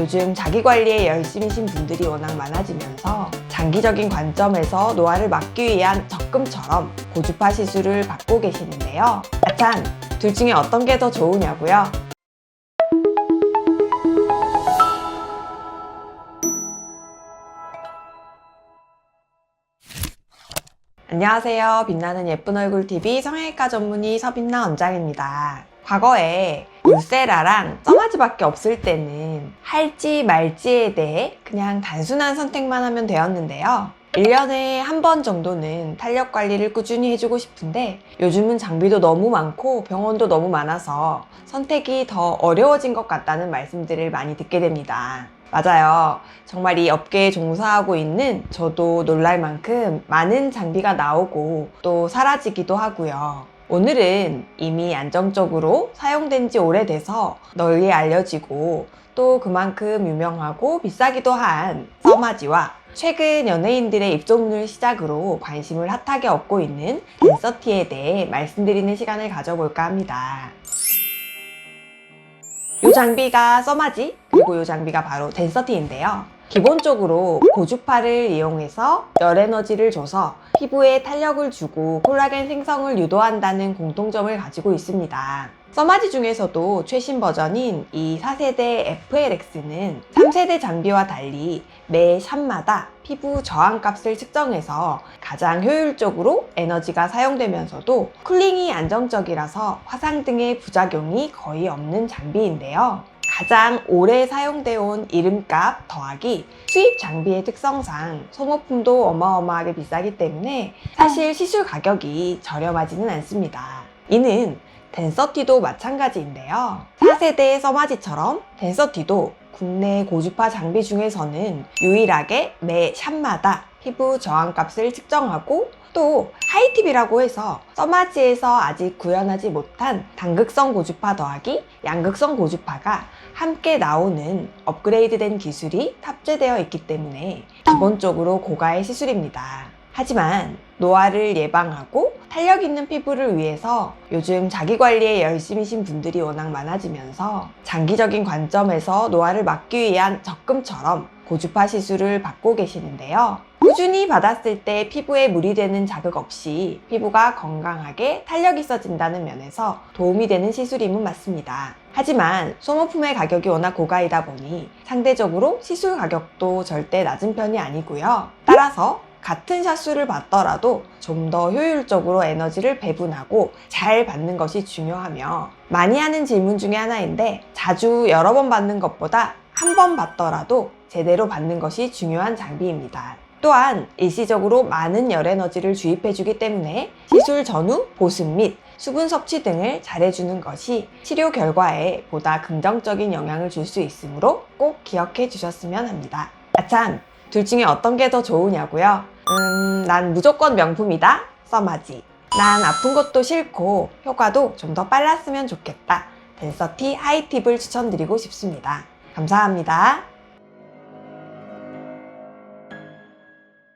요즘 자기 관리에 열심이신 분들이 워낙 많아지면서 장기적인 관점에서 노화를 막기 위한 적금처럼 고주파 시술을 받고 계시는데요. 아참, 둘 중에 어떤 게 더 좋으냐고요? 안녕하세요. 빛나는 예쁜 얼굴 TV 성형외과 전문의 서빛나 원장입니다. 과거에 울세라랑 써마지밖에 없을 때는 할지 말지에 대해 그냥 단순한 선택만 하면 되었는데요. 1년에 한 번 정도는 탄력 관리를 꾸준히 해주고 싶은데 요즘은 장비도 너무 많고 병원도 너무 많아서 선택이 더 어려워진 것 같다는 말씀들을 많이 듣게 됩니다. 맞아요. 정말 이 업계에 종사하고 있는 저도 놀랄 만큼 많은 장비가 나오고 또 사라지기도 하고요. 오늘은 이미 안정적으로 사용된 지 오래돼서 널리 알려지고 또 그만큼 유명하고 비싸기도 한 써마지와 최근 연예인들의 입소문을 시작으로 관심을 핫하게 얻고 있는 댄서티에 대해 말씀드리는 시간을 가져볼까 합니다. 이 장비가 써마지 그리고 이 장비가 바로 댄서티인데요. 기본적으로 고주파를 이용해서 열 에너지를 줘서 피부에 탄력을 주고 콜라겐 생성을 유도한다는 공통점을 가지고 있습니다. 써마지 중에서도 최신 버전인 이 4세대 FLX는 3세대 장비와 달리 매 샷마다 피부 저항값을 측정해서 가장 효율적으로 에너지가 사용되면서도 쿨링이 안정적이라서 화상 등의 부작용이 거의 없는 장비인데요. 가장 오래 사용되어 온 이름값 더하기 수입 장비의 특성상 소모품도 어마어마하게 비싸기 때문에 사실 시술 가격이 저렴하지는 않습니다. 이는 댄서티도 마찬가지인데요. 4세대 써마지처럼 댄서티도 국내 고주파 장비 중에서는 유일하게 매 샷마다 피부 저항값을 측정하고 또 하이팁이라고 해서 써마지에서 아직 구현하지 못한 단극성 고주파 더하기 양극성 고주파가 함께 나오는 업그레이드된 기술이 탑재되어 있기 때문에 기본적으로 고가의 시술입니다. 하지만 노화를 예방하고 탄력 있는 피부를 위해서 요즘 자기 관리에 열심이신 분들이 워낙 많아지면서 장기적인 관점에서 노화를 막기 위한 적금처럼 고주파 시술을 받고 계시는데요. 꾸준히 받았을 때 피부에 무리되는 자극 없이 피부가 건강하게 탄력 있어진다는 면에서 도움이 되는 시술임은 맞습니다. 하지만 소모품의 가격이 워낙 고가이다 보니 상대적으로 시술 가격도 절대 낮은 편이 아니고요. 따라서 같은 샷수를 받더라도 좀 더 효율적으로 에너지를 배분하고 잘 받는 것이 중요하며 많이 하는 질문 중에 하나인데 자주 여러 번 받는 것보다 한 번 받더라도 제대로 받는 것이 중요한 장비입니다. 또한 일시적으로 많은 열 에너지를 주입해주기 때문에 시술 전후 보습 및 수분 섭취 등을 잘해주는 것이 치료 결과에 보다 긍정적인 영향을 줄 수 있으므로 꼭 기억해 주셨으면 합니다. 아참, 둘 중에 어떤 게 더 좋으냐고요? 음, 난 무조건 명품이다. 써마지. 난 아픈 것도 싫고 효과도 좀 더 빨랐으면 좋겠다. 댄서티 하이팁을 추천드리고 싶습니다. 감사합니다.